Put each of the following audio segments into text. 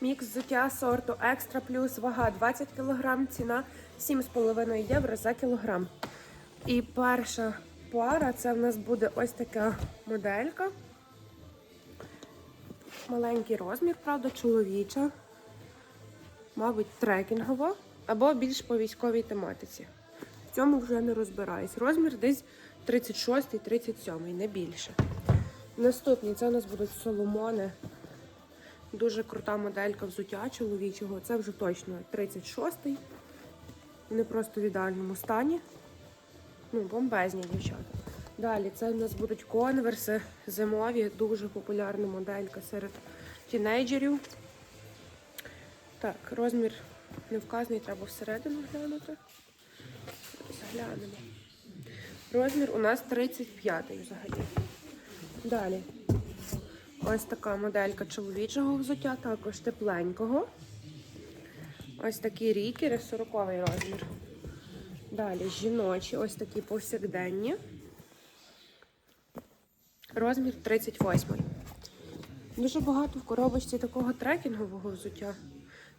Мікс взуття сорту Екстра Плюс, вага 20 кг, ціна 7,5 євро за кілограм. І перша пара це в нас буде ось така моделька. Маленький розмір, правда, чоловіча. Мабуть, трекінгова або більш по військовій тематиці. В цьому вже не розбираюсь. Розмір десь 36-37, не більше. Наступні це у нас будуть соломони. Дуже крута моделька взуття чоловічого. Це вже точно 36-й. Вони просто в ідеальному стані. Ну, бомбезні дівчата. Далі це у нас будуть конверси зимові, дуже популярна моделька серед тінейджерів. Так, розмір не вказаний, треба всередину глянути. Заглянемо. Розмір у нас 35-й взагалі. Далі. Ось така моделька чоловічого взуття, також тепленького. Ось такі рікери, 40 розмір. Далі жіночі, ось такі повсякденні. Розмір 38. Дуже багато в коробочці такого трекінгового взуття.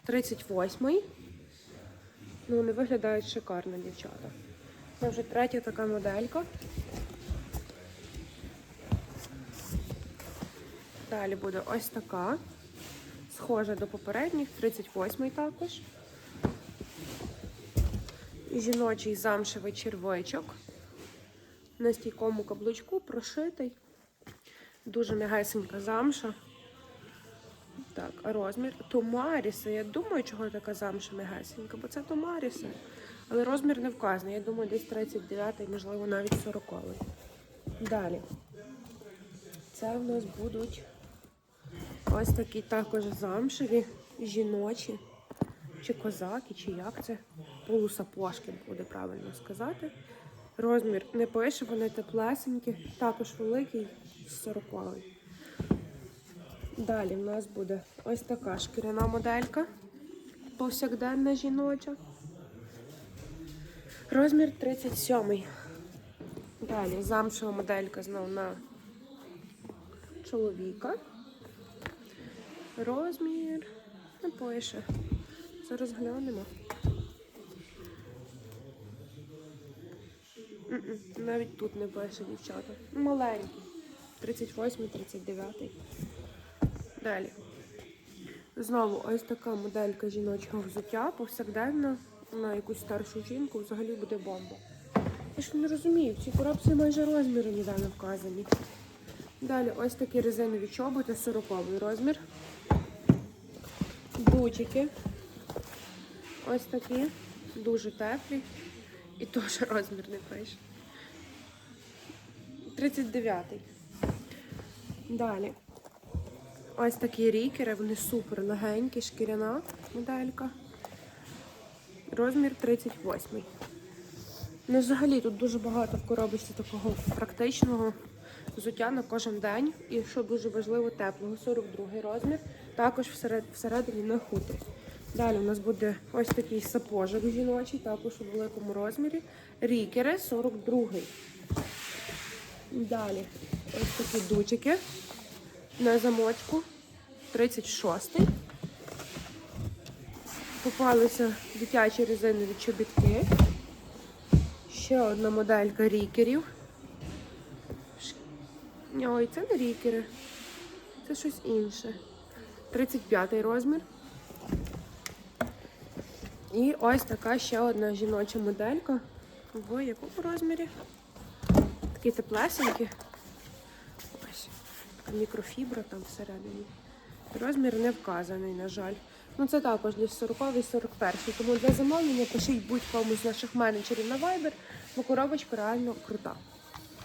38. Ну, вони виглядають шикарно, дівчата. Це вже третя така моделька. Далі буде ось така. Схожа до попередніх, 38-й також. Жіночий замшевий червичок. На стійкому каблучку прошитий. Дуже м'ягесенька замша. Так, розмір Томаріси. Я думаю, чого така замша м'ягесенька, бо це Томаріси. Але розмір не вказаний. Я думаю, десь 39-й, можливо, навіть 40 Далі. Це в нас будуть ось такі також замшеві, жіночі, чи козаки, чи як це. Полусапожки буде правильно сказати. Розмір не пише, вони теплесенькі, також великий, 40 Далі в нас буде ось така шкіряна моделька, повсякденна жіноча. Розмір 37. Далі замшева моделька знову на чоловіка. Розмір не пише. Зараз глянемо. М-м, Навіть тут не пише, дівчата. Маленький. 38, 39. Далі. Знову ось така моделька жіночого взуття, повсякденно на якусь старшу жінку взагалі буде бомба. Я ж не розумію, в цій коробці майже розміри ніде не вказані. Далі ось такі резинові чоботи, 40 розмір. Бутики. Ось такі, дуже теплі. І теж розмір не пише. 39-й. Далі. Ось такі рікери, вони супер легенькі, шкіряна моделька. Розмір 38. Ну, взагалі тут дуже багато в коробочці такого практичного взуття на кожен день. І що дуже важливо, теплого. 42 розмір. Також всередині на хутрі. Далі у нас буде ось такий сапожик жіночий, також у великому розмірі. Рікери 42. Далі ось такі дучики на замочку 36. Попалися дитячі резинові чобітки. Ще одна моделька рікерів. Ой, це не рікери. Це щось інше. 35 розмір. І ось така ще одна жіноча моделька. В якому розмірі? Такі теплесенькі. Ось. Така мікрофібра там всередині. Розмір не вказаний, на жаль. Ну це також десь 40 і 41. Тому для замовлення пишіть будь-кому з наших менеджерів на Viber, бо коробочка реально крута.